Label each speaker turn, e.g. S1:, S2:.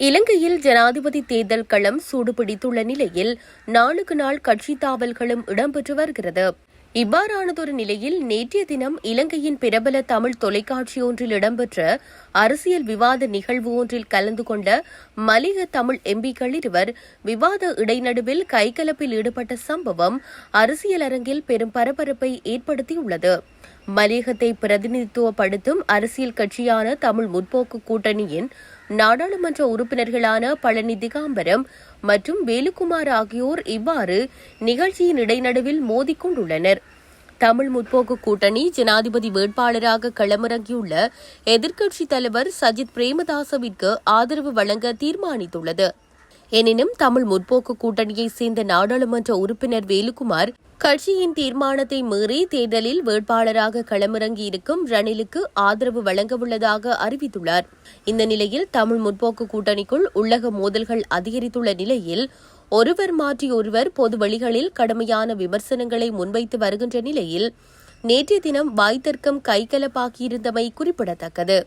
S1: இலங்கையில் ஜனாதிபதி தேர்தல் களம் சூடுபிடித்துள்ள நிலையில் நாளுக்கு நாள் கட்சி தாவல்களும் இடம்பெற்று வருகிறது. இவ்வாறானதொரு நிலையில் நேற்றைய தினம் இலங்கையின் பிரபல தமிழ் தொலைக்காட்சி ஒன்றில் இடம்பெற்ற அரசியல் விவாத நிகழ்வு ஒன்றில் கலந்து கொண்ட மலிக தமிழ் எம்பிக்கள் இருவர் விவாத இடைநடுவில் கைகலப்பில் ஈடுபட்ட சம்பவம் அரசியல் அரங்கில் பெரும் பரபரப்பை ஏற்படுத்தியுள்ளது. மலிகத்தை பிரதிநிதித்துவப்படுத்தும் அரசியல் கட்சியான தமிழ் முற்போக்கு கூட்டணியின் நாடாளுமன்ற உறுப்பினர்களான பழனி திகாம்பரம் மற்றும் வேலுக்குமார் ஆகியோர் இவ்வாறு நிகழ்ச்சியின் இடைநடுவில் மோதிக்கொண்டுள்ளனர் தமிழ் முற்போக்கு கூட்டணி ஜனாதிபதி வேட்பாளராக களமிறங்கியுள்ள எதிர்க்கட்சித் தலைவர் சஜித் பிரேமதாசவிற்கு ஆதரவு வழங்க தீர்மானித்துள்ளது. எனினும் தமிழ் முற்போக்கு கூட்டணியைச் சேர்ந்த நாடாளுமன்ற உறுப்பினர் வேலுக்குமார் கட்சியின் தீர்மானத்தை மீறி தேர்தலில் வேட்பாளராக களமிறங்கியிருக்கும் ரணிலுக்கு ஆதரவு வழங்கவுள்ளதாக அறிவித்துள்ளார். இந்த நிலையில் தமிழ் முற்போக்கு கூட்டணிக்குள் உள்ளக மோதல்கள் அதிகரித்துள்ள நிலையில் ஒருவர் மாற்றி ஒருவர் பொது வழிகளில் கடுமையான விமர்சனங்களை முன்வைத்து வருகின்ற நிலையில் நேற்றைய தினம் வாய்த்தர்க்கம் கைகலப்பாக்கியிருந்தமை குறிப்பிடத்தக்கது.